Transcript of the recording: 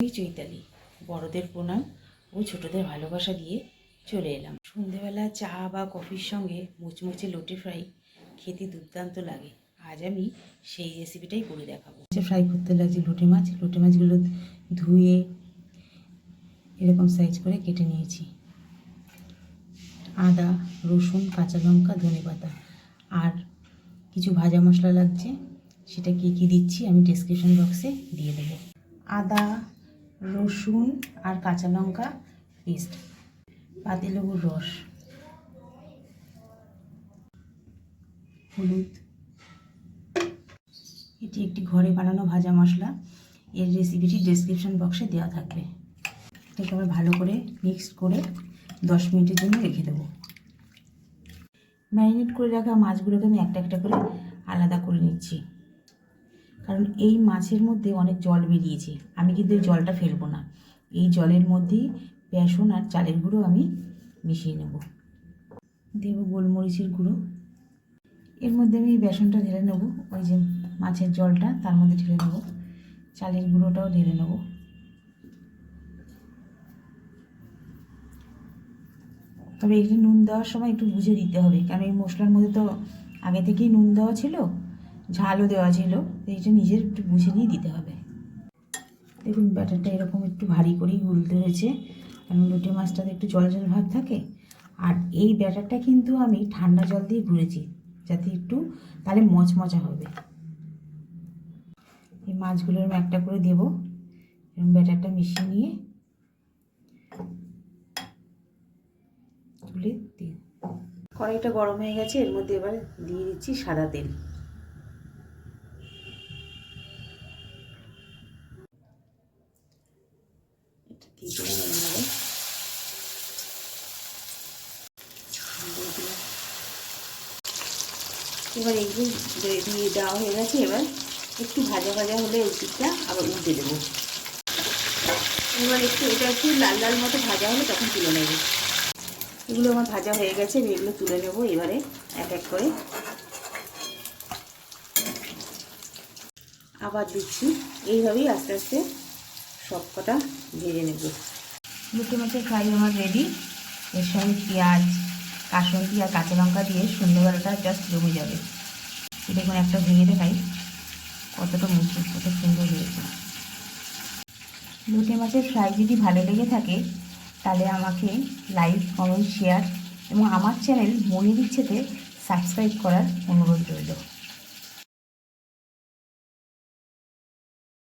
আমি চৈতালি, বড়দের প্রণাম ও ছোটদের ভালোবাসা দিয়ে চলে এলাম। সন্ধেবেলা চা বা কফির সঙ্গে মুচমুচে লোটে ফ্রাই খেতে দুর্দান্ত লাগে। আজ আমি সেই রেসিপিটাই করে দেখাবো। ফ্রাই করতে লাগছে লোটে মাছ। লোটে মাছগুলো ধুয়ে এরকম সাইজ করে কেটে নিয়েছি। আদা, রসুন, কাঁচা লঙ্কা, ধনে পাতা আর কিছু ভাজা মশলা লাগছে। সেটা কী কী দিচ্ছি আমি ডিসক্রিপশন বক্সে দিয়ে দেবো। আদা রসুন আর কাঁচা লঙ্কা পেস্ট পাতিলেবুর রস, হলুদ। এটি একটি ঘরে বানানো ভাজা মশলা। এর রেসিপিটি ডেসক্রিপশন বক্সে দেওয়া থাকবে। এটাকে আবার ভালো করে মিক্স করে দশ মিনিটের জন্য রেখে দেবো। ম্যারিনেট করে রাখা মাছগুলোকে আমি একটা একটা করে আলাদা করে নিচ্ছি। কারণ এই মাছের মধ্যে অনেক জল বেরিয়েছে। আমি কিন্তু এই জলটা ফেলব না। এই জলের মধ্যেই বেসন আর চালের গুঁড়ো আমি মিশিয়ে নেব। দেব গোলমরিচের গুঁড়ো। এর মধ্যে আমি এই বেসনটা ঢেলে নেব। ওই যে মাছের জলটা, তার মধ্যে ঢেলে নেব। চালের গুঁড়োটাও ঢেলে নেব। তবে এখানে নুন দেওয়ার সময় একটু বুঝে দিতে হবে। কারণ এই মশলার মধ্যে তো আগে থেকেই নুন দেওয়া ছিল? ঝালও দেওয়া ছিল, এইটা নিজের একটু বুঝে নিয়ে দিতে হবে। দেখুন, ব্যাটারটা এরকম একটু ভারী করেই গুলতে হয়েছে। কারণ লোটে মাছটাতে একটু জল জল ভাব থাকে। আর এই ব্যাটারটা কিন্তু আমি ঠান্ডা জল দিয়ে গুলেছি যাতে একটু তাহলে মচমচা হবে। এই মাছগুলোর আমি একটা করে দেবো, এরকম ব্যাটারটা মিশিয়ে নিয়ে তুলে দিই। কড়াইটা গরম হয়ে গেছে, এর মধ্যে এবার দিয়ে দিচ্ছি সাদা তেল। দিয়ে দিলাম এর দিয়ে। এবার এইগুলো দেওয়া হয়ে গেছে, এবার একটু ভাজা ভাজা হলে দিকটা আবার উল্টে দেবো এবার একটু এটা একটু লাল লাল মতো ভাজা হলে তখন তুলে নেব এগুলো আমার ভাজা হয়ে গেছে এগুলো তুলে নেব এবারে এক এক করে আবার দিচ্ছি, এইভাবেই আস্তে আস্তে সব কটা ভেজে নেব। লুটি মাছের ফ্রাই আমার রেডি এর সঙ্গে পেঁয়াজ কাসন্তি আর কাঁচা লঙ্কা দিয়ে সন্ধ্যেবেলাটা জাস্ট জমে যাবে। দেখুন, একটা ভেঙে দেখাই। কতটা মুখে কত সুন্দর হয়েছে। লুটে মাছের ফ্রাই যদি ভালো লেগে থাকে, তাহলে আমাকে লাইক কমেন্ট শেয়ার এবং আমার চ্যানেল মনের ইচ্ছেতে সাবস্ক্রাইব করার অনুরোধ রইল।